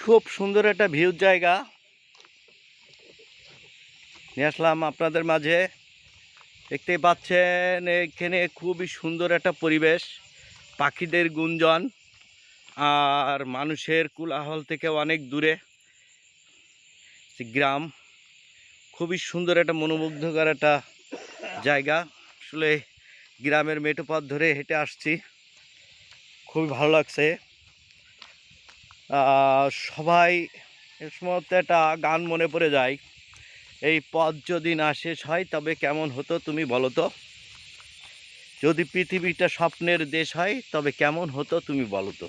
খুব সুন্দর একটা ভিউ জায়গা। নিয়ে আসলাম আপনাদের মাঝে। দেখতেই পাচ্ছেন, এখানে খুবই সুন্দর একটা পরিবেশ। পাখিদের গুঞ্জন আর মানুষের কোলাহল থেকে অনেক দূরে। গ্রাম। খুবই সুন্দর একটা মনোমুগ্ধকর একটা জায়গা। আসলে গ্রামের মেঠো পথ ধরে হেঁটে আসছি। খুবই ভালো লাগছে। সবাই সময় একটা গান মনে পড়ে যায়। এই পথ যদি না শেষ হয়, তবে কেমন হতো তুমি বলো তো? যদি পৃথিবীটা স্বপ্নের দেশ হয়, তবে কেমন হতো তুমি বলো তো?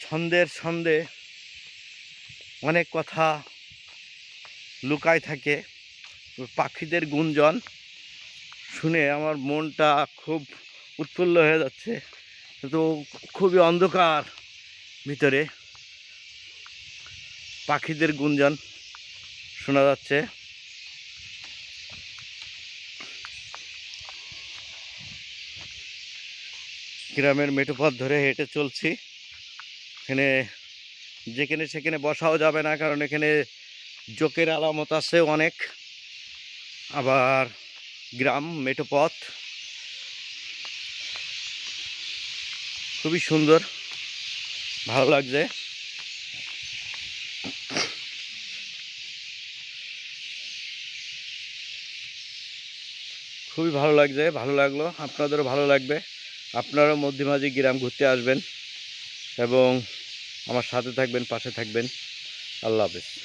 ছন্দের ছন্দে অনেক কথা লুকায় থাকে। পাখিদের গুঞ্জন শুনে আমার মনটা খুব উৎফুল্ল হয়ে যাচ্ছে। তো খুবই অন্ধকার ভিতরে। পাখিদের গুঞ্জন শোনা যাচ্ছে। গ্রামের মেঠোপথ ধরে হেঁটে চলছি। এখানে যেখানে সেখানে বসাও যাবে না, কারণ এখানে জোকের আলামত আছে অনেক। আবার গ্রাম, মেঠোপথ খুবই সুন্দর, ভালো লাগছে। খুবই ভালো লাগছে, ভালো লাগল, আপনাদেরও ভালো লাগবে। আপনারাও মধ্যে মাঝে গ্রাম ঘুরতে আসবেন এবং আমার সাথে থাকবেন, পাশে থাকবেন। আল্লাহ হাফেজ।